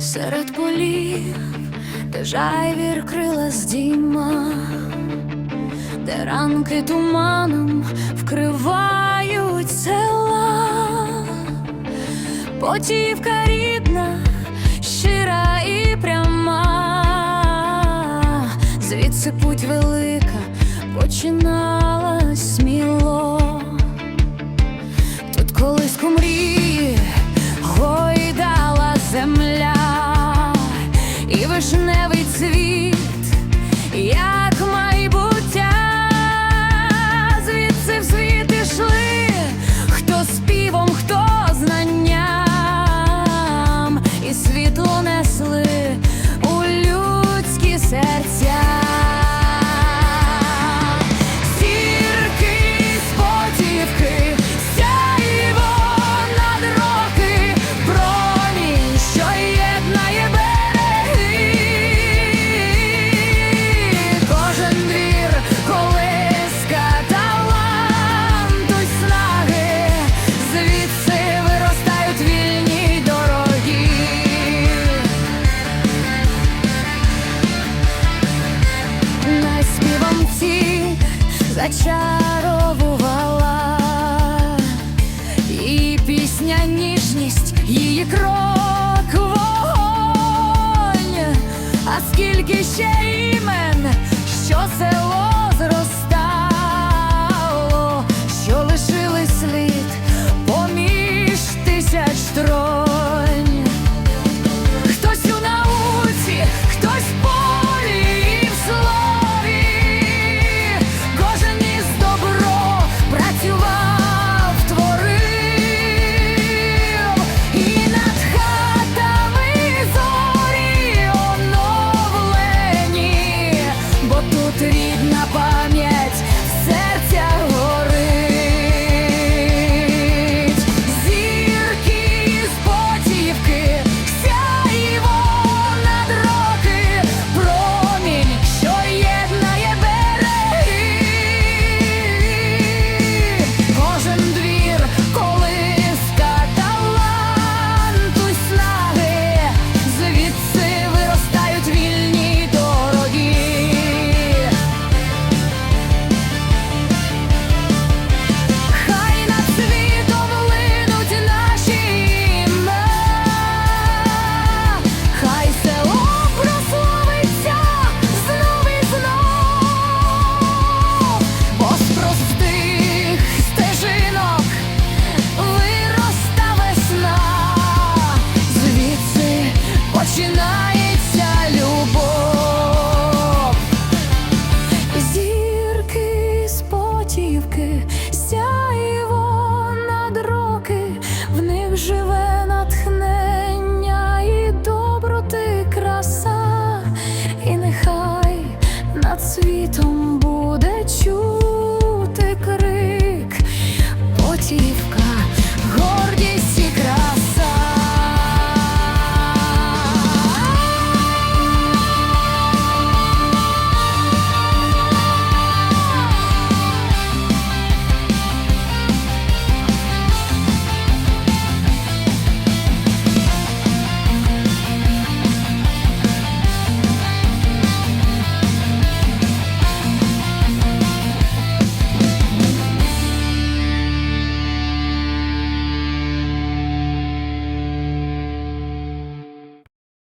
серед полів, де жайвір крила здійма, де ранки туманом вкривають села, потівка рідна, щира і пряма, звідси путь велика починалась вишневий цвіт, зачаровувала і пісня ніжність, її крок вогонь, а скільки ще зростає. рідна ба.